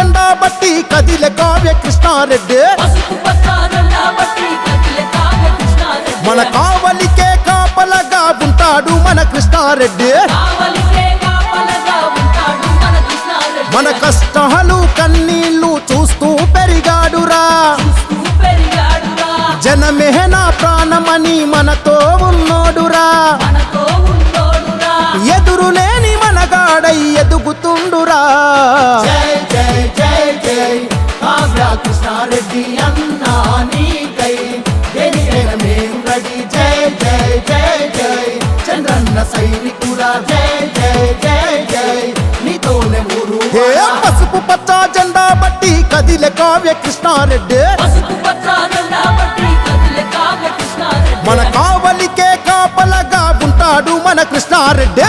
జెండా బట్టి కదిలే కావ్య కృష్ణారెడ్డి. మన కావలికే కాపలగా ఉంటాడు మన కృష్ణారెడ్డి. మన కష్టాలు కన్నీళ్ళు చూస్తూ పెరిగాడురా. జనమే నా ప్రాణమని మనతో ఉన్నోడురా. మనతో ఉన్నోడురా. ఎదురులేని మనగాడై కృష్ణారెడ్డి అన్నా నీకై. దేనికైనా మేం రెడీ జై జై జై జై. చంద్రన్న సైనికురా జై జై జై జై. నీతోనే ఊరు పసుపు పచ్చ జెండా బట్టి కదిలే కావ్య కృష్ణారెడ్డి. పసుపు పచ్చారండా బట్టి కదిలే కావ్య కృష్ణారెడ్డి. మన కావలికే కాపలగా ఉంటాడు మన కృష్ణారెడ్డి.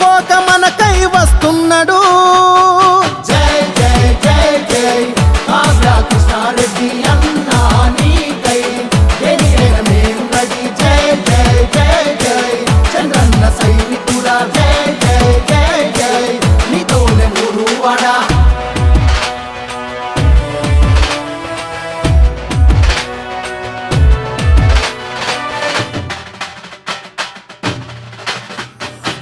ನಾಡು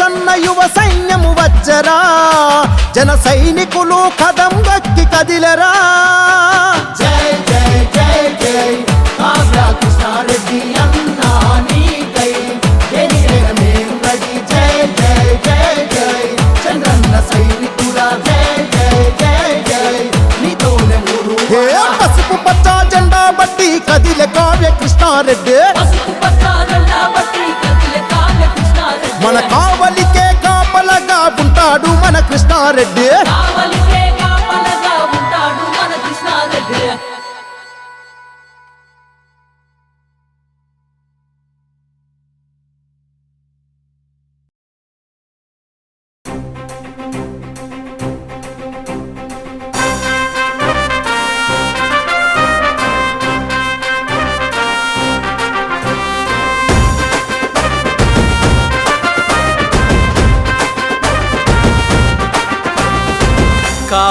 అన్న యువ సైన్యము వచ్చరా? జన సైనికులు కదం గక్కి కదిలరా? జై జై జై జై. కావ్య కృష్ణారెడ్డి అన్నా నీకై. దేనికైనా మేం రెడీ జై జై జై జై. చంద్రన్న సైనికుడా జై జై జై జై. నీతోనే ఊరు పసుపు పచ్చ జెండా బట్టి కదిలే కావ్య కృష్ణారెడ్డి.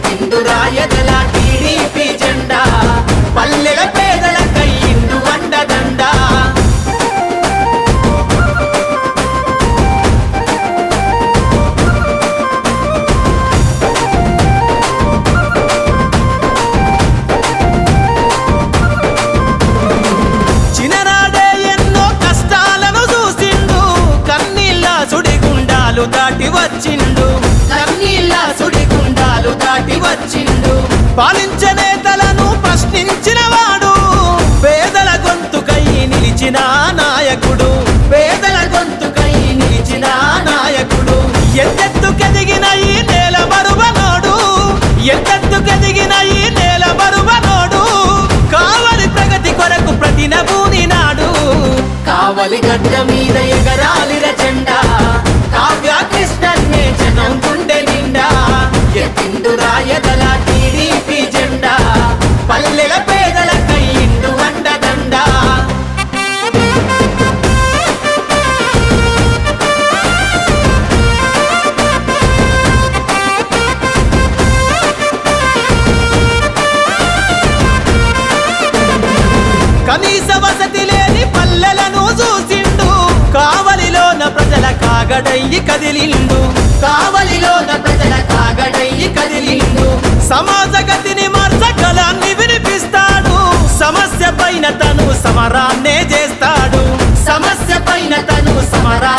ఎత్తిండు ఎంతెత్తు ఈ నేల బరువనోడు కావలి ప్రగతి కొరకు ప్రతి నభూని నాడు. కావలి గడ్డ మీద పైన తను సమరాన్నే చేస్తాడు. సమస్య పైన తను సమరా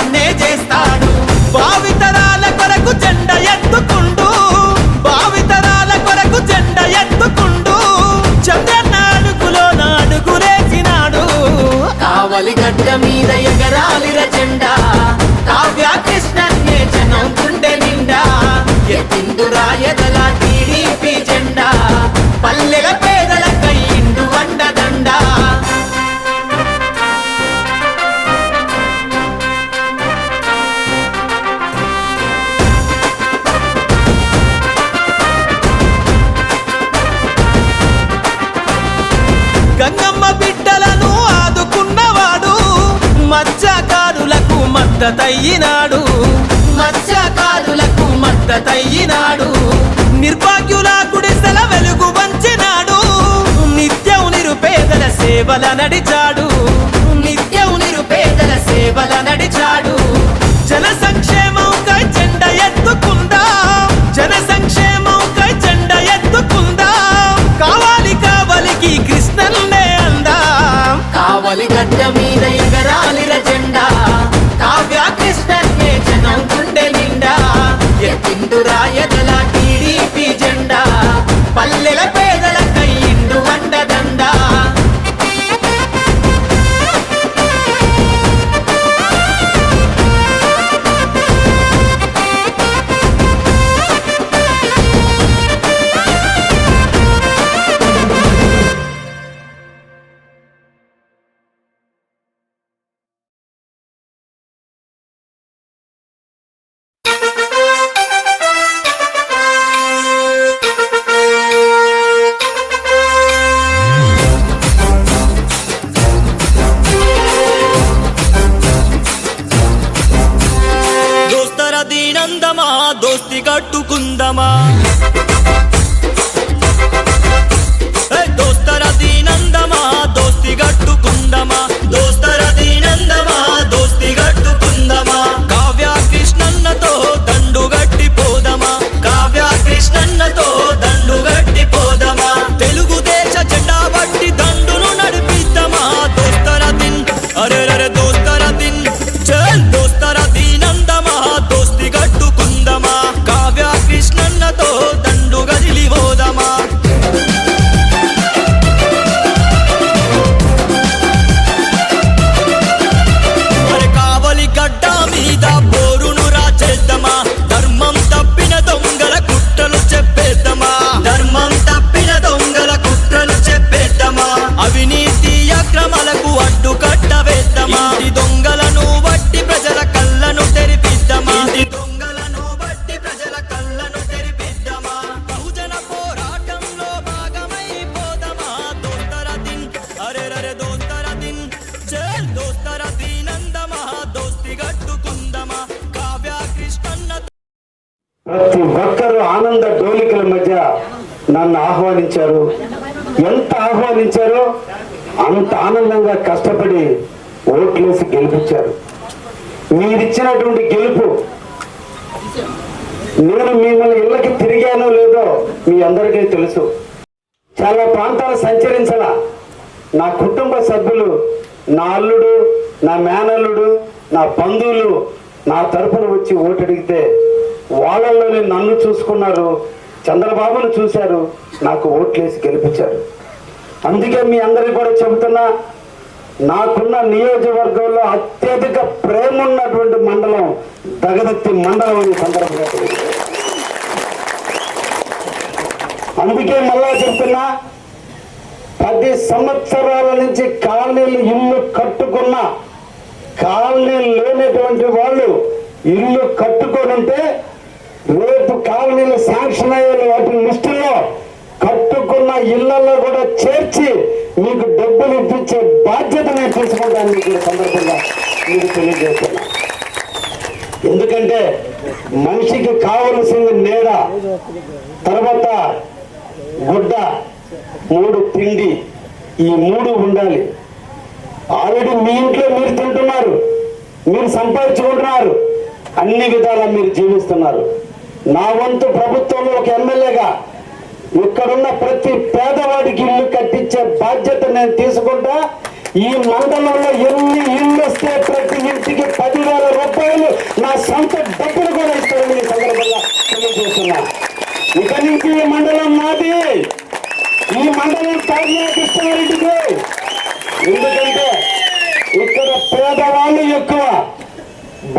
మద్దతయ్యినాడు. మత్స్యకారులకు మద్దతయ్యినాడు. నిర్భాగ్యుల గుడిసెల వెలుగు వంచినాడు. నిత్యం నిరుపేదల సేవల నడిచాడు. నిత్యం నిరుపేదల సేవల నడిచాడు. జన సంక్షేమం కై జెండ ఎత్తుకుందా? జన సంక్షేమం కై జెండ ఎత్తుకుందా? కావాలి కావలికి కృష్ణన్నే అందా? కావలి గడ్డ మీద ప్రతి ఒక్కరూ ఆనంద డోలికల మధ్య నన్ను ఆహ్వానించారు. ఎంత ఆహ్వానించారో అంత ఆనందంగా కష్టపడి ఓట్లేసి గెలిపించారు. మీరిచ్చినటువంటి గెలుపు నేను మిమ్మల్ని ఇళ్ళకి తిరిగానో లేదో మీ అందరికీ తెలుసు. చాలా ప్రాంతాలు సంచరించాల నా కుటుంబ సభ్యులు నా అల్లుడు నా మేనల్లుడు నా బంధువులు నా తరపున వచ్చి ఓటు అడిగితే వాళ్ళల్లోనే నన్ను చూసుకున్నారు చంద్రబాబును చూశారు నాకు ఓట్లేసి గెలిపించారు. అందుకే మీ అందరికీ కూడా చెబుతున్నా నాకున్న నియోజకవర్గంలో అత్యధిక ప్రేమ ఉన్నటువంటి మండలం దగదత్తి మండలం అని సందర్భంగా అందుకే మళ్ళా చెప్తున్నా పది సంవత్సరాల నుంచి కాలనీలు ఇల్లు కట్టుకున్న కాలనీ లేనటువంటి వాళ్ళు ఇల్లు కట్టుకొని ఉంటే రేపు కాలనీలు శాంక్షన్ అయ్యే వాటి లిస్టులో కట్టుకున్న ఇళ్ళలో కూడా చేర్చి మీకు డబ్బులు ఇప్పించే బాధ్యత నేను తీసుకుంటాను మీకు సందర్భంగా మీకు తెలియజేస్తున్నా. ఎందుకంటే మనిషికి కావలసింది నీడ తర్వాత గుడ్డ మూడు తిండి ఈ మూడు ఉండాలి. ఆల్రెడీ మీ ఇంట్లో మీరు తింటున్నారు మీరు సంపాదించుకుంటున్నారు అన్ని విధాలా మీరు జీవిస్తున్నారు. నా వంతు ప్రభుత్వంలో ఒక ఎమ్మెల్యేగా ఇక్కడున్న ప్రతి పేదవాడికి ఇల్లు కట్టించే బాధ్యత నేను తీసుకుంటా. ఈ మండలంలో ఎన్ని ఇల్లు వస్తే ప్రతి ఇంటికి పదివేల రూపాయలు నా సొంత డబ్బులు కూడా ఇస్తాను ఈ సందర్భంగా తెలియజేస్తున్నా. ఇక నుంచి ఈ మండలం నాది ఈ మండలం తాగిన కృష్ణారెడ్డికి. ఎందుకంటే ఇక్కడ పేదవాళ్ళు ఎక్కువ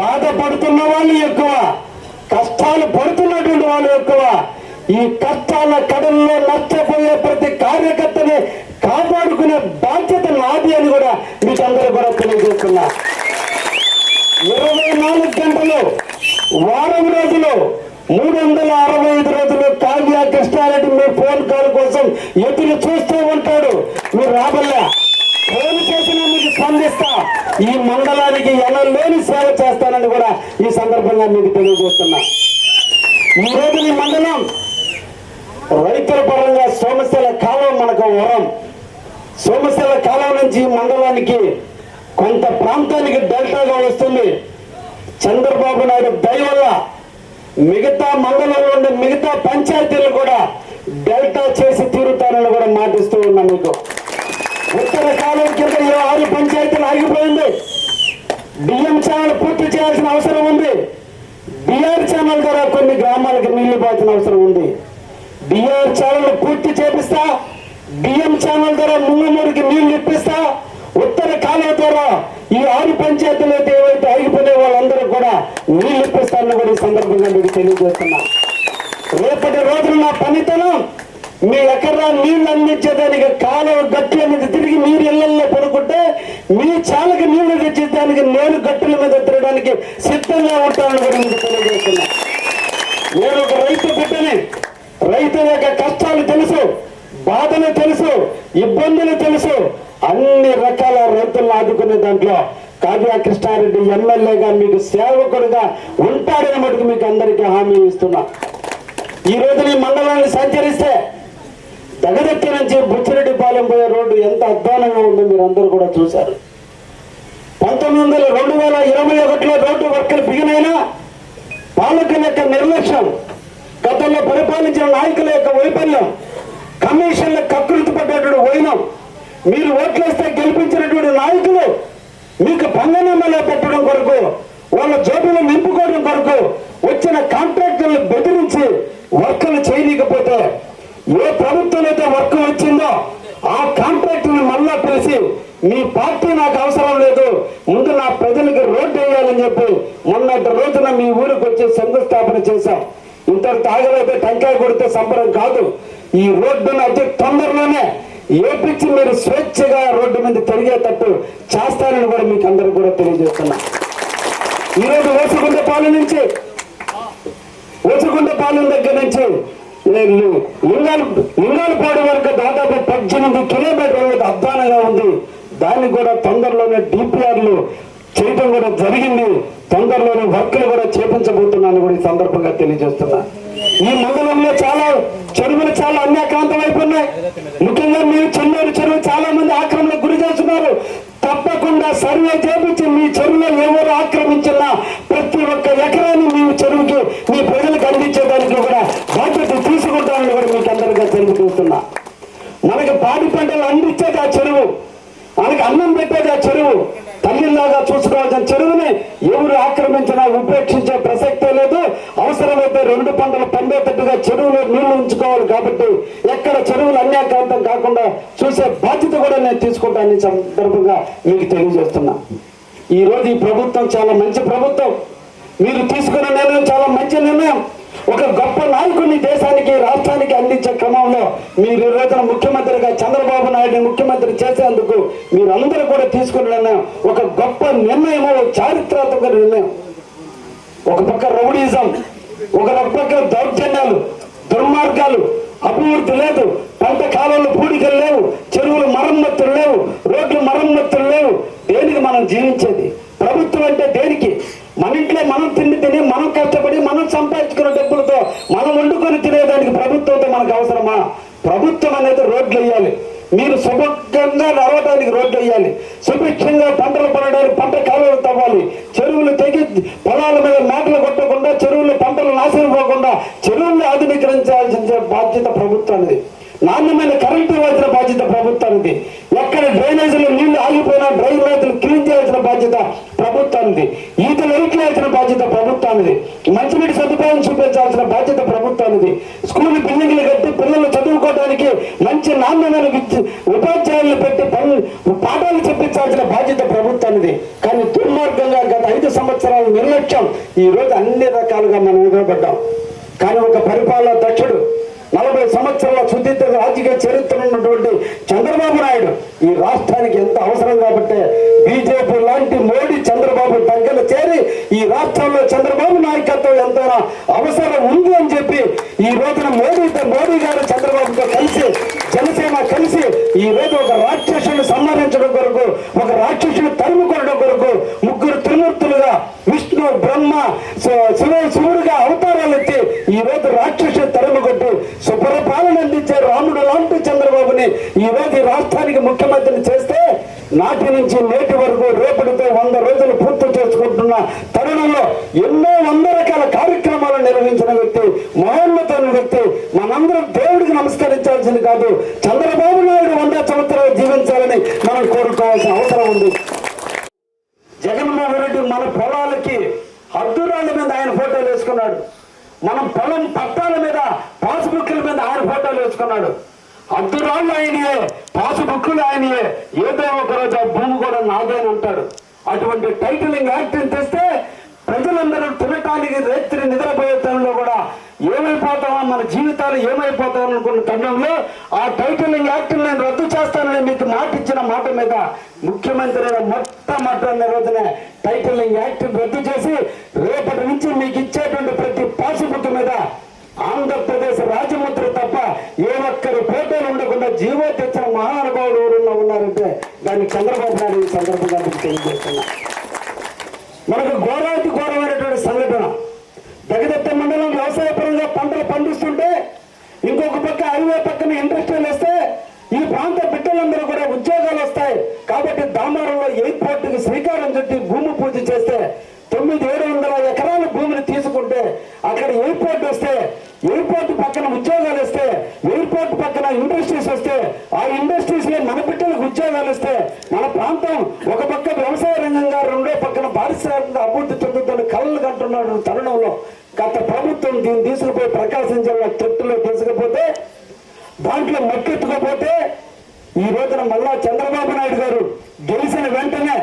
బాధపడుతున్న వాళ్ళు ఎక్కువ. కష్టాలు పడుతున్నటువంటి వాళ్ళు ఎక్కువ. ఈ కష్టాల కడల్లో నష్టపోయే ప్రతి కార్యకర్తని కాపాడుకునే బాధ్యత నాది అని కూడా మీకు అందరూ కూడా తెలియజేస్తున్నా. ఇరవై నాలుగు గంటలు వారం రోజులు మూడు వందల అరవై ఐదు రోజులు కావ్య కృష్ణారెడ్డి మీ ఫోన్ కాల్ కోసం ఎదురు చూస్తూ ఉంటాడు. మీరు రాబల్లా ఫోన్ చేసినా మీకు స్పందిస్తా ఈ మండలానికి ఎనలేని సేవ చేస్తానని కూడా ఈ సందర్భంగా మీకు తెలియజేస్తున్నా. ఈ రోజు ఈ మండలం రైతుల పరంగా సోమశిల కాలం మనకు వరం. సోమశిల కాలం నుంచి ఈ మండలానికి కొంత ప్రాంతానికి డెల్టాగా వస్తుంది. చంద్రబాబు నాయుడు దయ వల్ల మిగతా మండలంలో ఉండే మిగతా పంచాయతీ కూడా డెల్టా చేసి తీరుతానని కూడా మాటిస్తూ ఉన్నా మీకు ఉత్తర కాలం కింద ఈ ఆరు పంచాయతీలు ఆగిపోయింది బియ్యం ఛానల్ పూర్తి చేయాల్సిన అవసరం ఉంది బిఆర్ ఛానల్ ద్వారా కొన్ని గ్రామాలకు అవసరం ఉంది. బిఆర్ ఛానల్ పూర్తి చేపిస్తా. బియ్యం ఛానల్ ద్వారా ముంగమూరికి నీళ్ళు ఇప్పిస్తా ఉత్తర కాలువ ద్వారా ఈ ఆరు పంచాయతీలు అయితే ఏవైతే ఆగిపోయిన వాళ్ళందరూ కూడా నీళ్ళు ఇప్పిస్తానని కూడా ఈ సందర్భంగా మీకు తెలియజేస్తున్నా. రేపటి రోజున నా పనితనం మీ ఎకరా నీళ్ళు అందించేదానికి కాలువ గట్టుల మీద తిరిగి మీరు ఇళ్ళలో పడుకుంటే మీ చాలకి నీళ్ళు తెచ్చేదానికి నేను గట్టుల మీద తిరగడానికి సిద్ధంగా ఉంటానని కూడా మీకు తెలియజేస్తున్నా. నేను ఒక రైతు బిడ్డని. రైతు యొక్క కష్టాలు తెలుసు బాధలు తెలుసు ఇబ్బందులు తెలుసు. అన్ని రకాల రైతులను ఆదుకునే దాంట్లో కావ్య కృష్ణారెడ్డి ఎమ్మెల్యేగా మీకు సేవకుడుగా ఉంటాడని మటుకు మీకు అందరికీ హామీ ఇస్తున్నా. ఈ రోజు ఈ మండలాన్ని సంచరిస్తే దగదత్తి నుంచి బుచ్చిరెడ్డిపాలెం పోయే రోడ్డు ఎంత అధ్వానంగా ఉందో మీరు అందరూ కూడా చూశారు. పంతొమ్మిది వందల రెండు వేల ఇరవై ఒకటిలో రోడ్డు వర్కులు బిగినైనా పాలకుల యొక్క నిర్లక్ష్యం గతంలో పరిపాలించిన నాయకుల యొక్క వైఫల్యం కమిషన్ల కకృతి పడ్డటువంటి వైనం. మీరు ఓట్లేస్తే గెలిపించినటువంటి నాయకులు మీకు పంగనామాలో పెట్టడం కొరకు వాళ్ళ జోబులు నింపుకోవడం కొరకు వచ్చిన కాంట్రాక్టర్లు బెదిరించి వర్కులు చేయలేకపోతే ఏ ప్రభుత్వం అయితే వర్క్ వచ్చిందో ఆ కాంట్రాక్టర్ మళ్ళా పిలిచి మీ పార్టీ నాకు అవసరం లేదు ముందు నా ప్రజలకు రోడ్డు వేయాలని చెప్పి మొన్నటి రోజున మీ ఊరికి వచ్చి శంకుస్థాపన చేశాం ఇంత తాగలైతే టంకాయ కొడితే సంబరం కాదు. ఈ రోడ్డును అతి తొందరలోనే. ఏపించి మీరు స్వేచ్ఛగా రోడ్డు మీద తిరిగేటట్టు చేస్తానని కూడా మీకు అందరూ కూడా తెలియజేస్తున్నా. ఈరోజు ఓసుగుంట పాలెం నుంచి ఓసుగుంట పాలెం దగ్గర నుంచి నేను లింగాలు లింగాలపాడు వరకు దాదాపు పద్దెనిమిది కిలోమీటర్ల అధ్వానంగా ఉంది. దాన్ని కూడా తొందరలోనే డిపిఆర్లు చేయటం కూడా జరిగింది. తొందరలోనే వర్క్లు కూడా చేపించబోతున్నాను కూడా ఈ సందర్భంగా తెలియజేస్తున్నా. ఈ మండలంలో చాలా చెరువులు చాలా అన్యాక్రాంతం అయిపోయినాయి. ముఖ్యంగా మీరు చెన్నూరు చెరువు చాలా మంది ఆక్రమణకు గురి చేస్తున్నారు. తప్పకుండా సర్వే చేపించి మీ చెరువులో ఎవరు ఆక్రమించినా ప్రతి ఒక్క ఎకరాన్ని మీ చెరువుకి మీ ప్రజలకు అందించేదానికి కూడా బాధ్యత తీసుకుంటామని కూడా మీకు అందరిగా తెలియజేస్తున్నా. మనకి పాడి పంటలు అందించేది ఆ చెరువు. మనకి అన్నం పెట్టేది ఆ చెరువు. తల్లిలాగా చూసుకోవాల్సిన చెరువుని ఎవరు ఆక్రమించినా ఉపేక్షించే పంటలు పండేటట్టుగా చెరువులో నీళ్ళు ఉంచుకోవాలి కాబట్టి ఎక్కడ చెరువులు అన్యాక్రాంతం కాకుండా చూసే బాధ్యత కూడా నేను తీసుకుంటాను ఈ సందర్భంగా మీకు తెలియజేస్తున్నా. ఈ రోజు ఈ ప్రభుత్వం చాలా మంచి ప్రభుత్వం. మీరు తీసుకున్న నిర్ణయం చాలా మంచి నిర్ణయం. ఒక గొప్ప నాయకుడిని దేశానికి రాష్ట్రానికి అందించే క్రమంలో మీరు ఈ రోజున ముఖ్యమంత్రిగా చంద్రబాబు నాయుడిని ముఖ్యమంత్రి చేసేందుకు మీరు అందరూ కూడా తీసుకున్న నిర్ణయం ఒక గొప్ప నిర్ణయం చారిత్రాత్మక నిర్ణయం. ఒక పక్క రౌడీజం. ఒక పక్క దౌర్జన్యాలు దుర్మార్గాలు అభివృద్ధి లేదు. పంట కాలంలో పూడికలు లేవు చెరువులు మరమ్మతులు లేవు. మంచి ఉపాధ్యాయులు పెట్టి పనులు పాఠాలు చెప్పించాల్సిన బాధ్యత ప్రభుత్వానిది. కానీ దుర్మార్గంగా గత ఐదు సంవత్సరాల నిర్లక్ష్యం. ఈ రోజు అన్ని రకాలుగా మనం ఎదురపడ్డాం కానీ ఒక పరిపాలన దక్షుడు నలభై సంవత్సరాల సుదీర్ఘ రాజకీయ చరిత్ర ఉన్నటువంటి చంద్రబాబు నాయుడు ఈ రాష్ట్రానికి ఎంత అవసరం కాబట్టి బీజేపీ లాంటి మోడీ చంద్రబాబు దగ్గర చేరి ఈ రాష్ట్రంలో చంద్రబాబు నాయకత్వం ఎంతైనా అవసరం ఉంది అని చెప్పి ఈ రోజున మోడీతో మోడీ గారు చంద్రబాబుతో కలిసి జనసేన కలిసి ఈ రోజు ఒక రాక్షసుని సంహరించడం కొరకు ఒక రాక్షసుని తరుముకొనడం కొరకు ముగ్గురు త్రిమూర్తులుగా విష్ణు బ్రహ్మ శివ శివుడుగా అవతారాలు ఎత్తి ఈ రోజు రాక్షసుని తరుము సుపరిపాలన అందించే రాముడు లాంటి చంద్రబాబుని ఈరోజు రాష్ట్రానికి ముఖ్యమంత్రిని చేస్తే నాటి నుంచి నేటి వరకు రేపటితో వంద రోజులు పూర్తి చేసుకుంటున్న తరుణంలో ఎన్నో వంద రకాల కార్యక్రమాలు నిర్వహించిన వ్యక్తి మహోన్నతైన వ్యక్తి మనందరం దేవుడికి నమస్కరించాల్సింది కాదు చంద్రబాబు నాయుడు వంద సంవత్సరాలు జీవించాలని మనం కోరుకోవాల్సిన అవసరం ఉంది. జగన్మోహన్ రెడ్డి మన పొలాలకి హద్దురాళ్ళ మీద ఆయన ఫోటోలు వేసుకున్నాడు. మనం పొలం పట్టాల మీద పాసుబుక్ల మీద ఆయన ఫోటోలు వేసుకున్నాడు. అద్దురాళ్ళు ఆయనయే పాసుబుక్లు ఆయనయే. ఏదో ఒక రోజు ఆ భూమి కూడా నాదే అంటాడు. అటువంటి టైటిలింగ్ యాక్ట్ తెస్తే ప్రజలందరూ తినటానికి రేత్రి నిద్రపోయే తనలో కూడా ఏమైపోతామో మన జీవితాలు ఏమైపోతాం అనుకున్న తరుణంలో ఆ టైటిలింగ్ యాక్ట్ నేను రద్దు చేస్తానని మీకు మాట ఇచ్చిన మాట మీద ముఖ్యమంత్రి మొట్టమొదటి రోజునే టైటిలింగ్ యాక్ట్ రద్దు చేసి రేపటి నుంచి మీకు ఇచ్చేటువంటి ప్రతి పాసుబుక్ మీద ఆంధ్రప్రదేశ్ రాజముద్ర తప్ప ఏ ఒక్కరి ఫోటోలు ఉండకుండా జీవో తెచ్చిన మహానుభావులు ఎవరున్నా ఉన్నారంటే దాన్ని చంద్రబాబు నాయుడు ఈ సందర్భంగా తెలియజేస్తున్నాను తెలియజేస్తున్నా. మనకు ఘోరాతి ఘోరమైనటువంటి సంఘటన. జగదత్త మండలం వ్యవసాయ పరంగా పంటలు పండిస్తుంటే ఇంకొక పక్క హైవే పక్కన ఇండస్ట్రీలు వస్తే ఈ ప్రాంత బిడ్డలందరూ కూడా ఉద్యోగాలు వస్తాయి కాబట్టి దామారంలో ఎయిర్పోర్ట్కి శ్రీకారం చుట్టి భూమి పూజ చేస్తే తొమ్మిది ఏడు వందల ఎకరాల భూమిని తీసుకుంటే అక్కడ ఎయిర్పోర్ట్ వస్తే ఎయిర్పోర్ట్ పక్కన ఉద్యోగాలు వస్తే ఎయిర్పోర్ట్ పక్కన ఇండస్ట్రీస్ వస్తే ఆ ఇండస్ట్రీస్లో మన బిడ్డలకు ఉద్యోగాలు వస్తే మన ప్రాంతం ఒక పక్క వ్యవసాయ రంగంగా రెండో పక్కన పారిశ్రామిక అభివృద్ధి చెందుతున్న కళలు కంటున్నాడు తరుణంలో గత ప్రభుత్వం దీన్ని తీసుకుపోయి ప్రకాశం జిల్లా చెట్టులో తీసుకుపోతే దాంట్లో మొక్కెత్తుకపోతే ఈ రోజున మళ్ళా చంద్రబాబు నాయుడు గారు గెలిచిన వెంటనే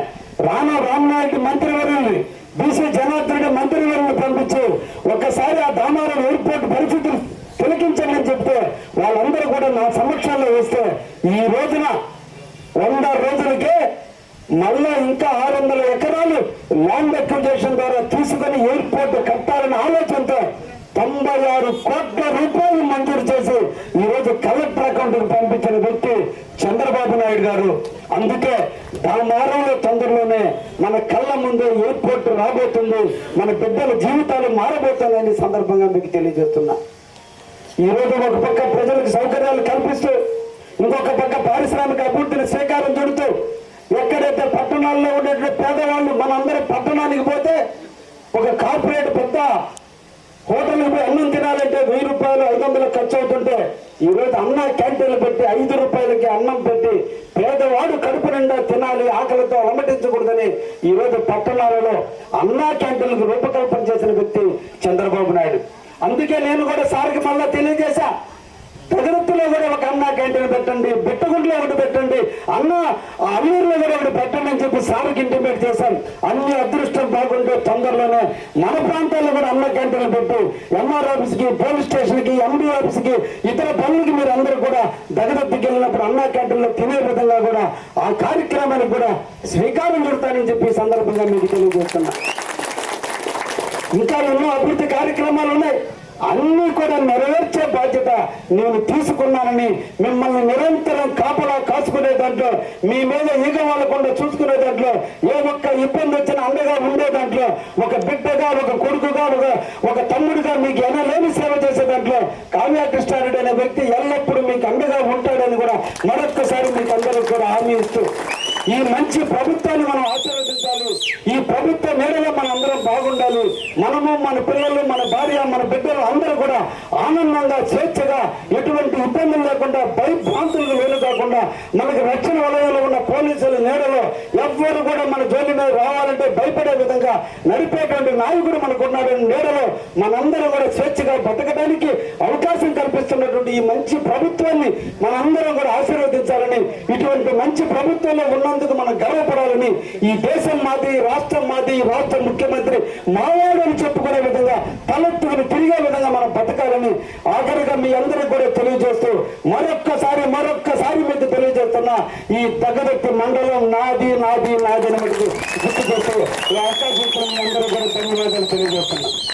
రానా రామనాయుడు మంత్రివర్యుల్ని బీసీ జనార్దన్ రెడ్డి మంత్రివర్యుల్ని పంపించి ఒక్కసారి ఆ దామారం ఎయిర్పోర్ట్ పరిస్థితులు తిలకించండి చెప్తే వాళ్ళందరూ కూడా నా సమక్షంలో వస్తే ఈ రోజున వంద రోజులకే మళ్ళా ఇంకా ఆరు వందల ఎకరాలు ల్యాండ్ అక్విజేషన్ ద్వారా తీసుకొని ఎయిర్పోర్ట్ కట్టాలనే ఆలోచనతో తొంభై ఆరు కోట్ల రూపాయలు మంజూరు చేసి ఈ రోజు కలెక్టర్ అకౌంట్ పంపించిన వ్యక్తి చంద్రబాబు నాయుడు గారు అందుకే దామారంలో తొందరలోనే మన కళ్ళ ముందే ఎయిర్పోర్ట్ రాబోతుంది మన బిడ్డల జీవితాలు మారబోతున్నాయని సందర్భంగా మీకు తెలియజేస్తున్నా. ఈ రోజు ఒక పక్క ప్రజలకు సౌకర్యాలు కల్పిస్తూ ఇంకొక పక్క పారిశ్రామిక అభివృద్ధిని శ్రీకారం చుడుతూ ఎక్కడైతే పట్టణాల్లో ఉండేటువంటి పేదవాళ్ళు మనందరం పట్టణానికి పోతే ఒక కార్పొరేట్ పెద్ద హోటల్కి పోయి అన్నం తినాలంటే వెయ్యి రూపాయలు ఐదు వందలు ఖర్చు అవుతుంటే ఈ రోజు అన్న క్యాంటీన్లు పెట్టి ఐదు రూపాయలకి అన్నం పెట్టి పేదవాడు కడుపు నిండా తినాలి ఆకలితో అలమటించకూడదని ఈ రోజు పట్టణాలలో అన్నా క్యాంటీన్లకు రూపకల్పన చేసిన వ్యక్తి చంద్రబాబు నాయుడు. అందుకే నేను కూడా సార్కి మళ్ళా తెలియజేశా పెదరత్తులో కూడా ఒక అన్నా క్యాంటీన్ పెట్టండి బిట్టగుంట్లో ఒకటి పెట్టండి. అన్న అల్లూరులో కూడా ఒకటి పెట్టండి అని చెప్పి సార్కి ఇంటిమేట్ చేశాం. అన్ని అదృష్టం బాగుంటే తొందరలోనే మన ప్రాంతాల్లో కూడా అన్న క్యాంటీన్లు పెట్టు. ఎంఆర్ ఆఫీస్కి పోలీస్ స్టేషన్కి ఆఫీస్కి ఇతర పనులకి మీరు అందరూ కూడా దగదత్తికి వెళ్ళినప్పుడు అన్న క్యాంటీన్లో తినే విధంగా కూడా ఆ కార్యక్రమానికి కూడా శ్రీకారం చుడతానని చెప్పి సందర్భంగా మీకు తెలియజేస్తున్నా. ఇంకా ఎన్నో అభివృద్ధి కార్యక్రమాలు ఉన్నాయి. అన్నీ కూడా నెరవేర్చే బాధ్యత నేను తీసుకున్నానని మిమ్మల్ని నిరంతరం కాపలా కాసుకునే దాంట్లో మీ మీద ఈగ వాళ్ళకుండా చూసుకునే దాంట్లో ఏ ఒక్క ఇబ్బంది వచ్చిన అండగా ఉండే దాంట్లో ఒక బిడ్డగా ఒక కొడుకుగా ఒక ఒక తమ్ముడిగా మీకు ఎనలేని సేవ చేసే దాంట్లో కావ్యాకృష్ణారెడ్డి అనే వ్యక్తి ఎల్లప్పుడూ మీకు అండగా ఉంటాడని కూడా మరొక్కసారి మీకు అందరూ కూడా హామీ ఇస్తూ ఈ మంచి ప్రభుత్వాన్ని మనం ఆచరణ ఈ ప్రభుత్వ మేడలో మన అందరం బాగుండాలి. మనము మన పిల్లలు మన భార్య మన బిడ్డలు అందరూ కూడా ఆనందంగా స్వేచ్ఛగా ఎటువంటి కాకుండా లేకుండా భయభ్రాంతులకు వేలు కాకుండా మనకు రక్షణ వలయంలో ఉన్న పోలీసుల నేడలో ఎవ్వరు కూడా మన జోలి మీద రావాలంటే భయపడే విధంగా నడిపేటువంటి నాయకుడు మనకు ఉన్నాడని నీడలో మనందరం కూడా స్వేచ్ఛగా బతకడానికి అవకాశం కల్పిస్తున్నటువంటి ఈ మంచి ప్రభుత్వాన్ని మనందరం కూడా ఆశీర్వదించాలని ఇటువంటి మంచి ప్రభుత్వంలో ఉన్నందుకు మనం గర్వపడాలని ఈ దేశం మాది రాష్ట్రం మాది రాష్ట్ర ముఖ్యమంత్రి మావాడు అని చెప్పుకునే విధంగా తలెత్తుకుని తిరిగే విధంగా మనం బతకాలని ఆఖరిగా మీ అందరికి కూడా తెలియజేస్తూ మరొక్కసారి మరొక్కసారి మీకు తెలియజేస్తున్నా ఈ దగ్గరెత్తి మండలం నాది నాది నాది అని మీకు గుర్తు చేస్తూ ఈ అవకాశం అందరూ కూడా ధన్యవాదాలు తెలియజేస్తున్నా